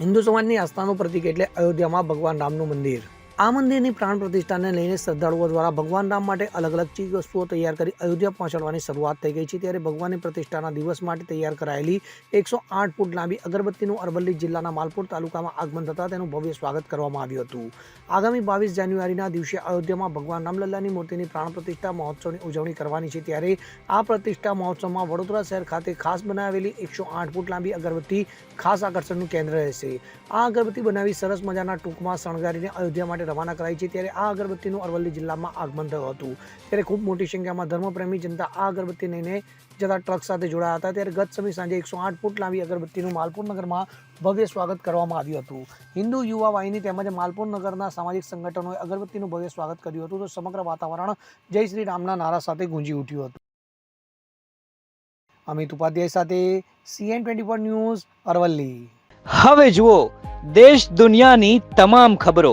હિન્દુ સમાજની આસ્થાનું પ્રતિક એટલે અયોધ્યામાં ભગવાન રામનું મંદિર. આ મંદિરની પ્રાણ પ્રતિષ્ઠાને લઈને શ્રદ્ધાળુઓ દ્વારા ભગવાન રામ માટે અલગ અલગ ચીજ વસ્તુઓ તૈયાર કરી અયોધ્યા પહોંચાડવાની શરૂઆત થઈ ગઈ છે. ત્યારે ભગવાનની પ્રતિષ્ઠાના દિવસ માટે તૈયાર કરાયેલી એકસો આઠ ફૂટ લાંબી અગરબત્તીનું અરવલ્લી જિલ્લાના માલપુર તાલુકામાં આગમન થતાં તેનું ભવ્ય સ્વાગત કરવામાં આવ્યું હતું. આગામી બાવીસ જાન્યુઆરીના દિવસે અયોધ્યામાં ભગવાન રામલલ્લાની મૂર્તિની પ્રાણ પ્રતિષ્ઠા મહોત્સવની ઉજવણી કરવાની છે. ત્યારે આ પ્રતિષ્ઠા મહોત્સવમાં વડોદરા શહેર ખાતે ખાસ બનાવેલી એકસો આઠ ફૂટ લાંબી અગરબત્તી ખાસ આકર્ષણનું કેન્દ્ર રહેશે. આ અગરબત્તી બનાવી સરસ મજાના ટૂંકમાં શણગારીને અયોધ્યા માટે રવાના કરાઈ છે ત્યારે આ અગરબત્તીનું અરવલ્લી જિલ્લામાં આગમન થયું હતું. ત્યારે ખૂબ મોટી સંખ્યામાં ધર્મપ્રેમી જનતા આ અગરબત્તી લઈને જતા ટ્રક સાથે જોડાયા હતા. ત્યારે ગત સમય સાંજે એકસો આઠ ફૂટ લાંબી અગરબત્તીનું માલપુર નગરમાં ભવ્ય સ્વાગત કરવામાં આવ્યું હતું. હિન્દુ યુવા વાહિની તેમજ માલપુર નગરના સામાજિક સંગઠનોએ અગરબત્તીનું ભવ્ય સ્વાગત કર્યું હતું. તો સમગ્ર વાતાવરણ જય શ્રી રામના નારા સાથે ગુંજી ઉઠ્યું હતું. અમિત ઉપાધ્યાય સાથે CN twenty four news Aravalli. હવે જુઓ, દેશ દુનિયાની તમામ ખબરો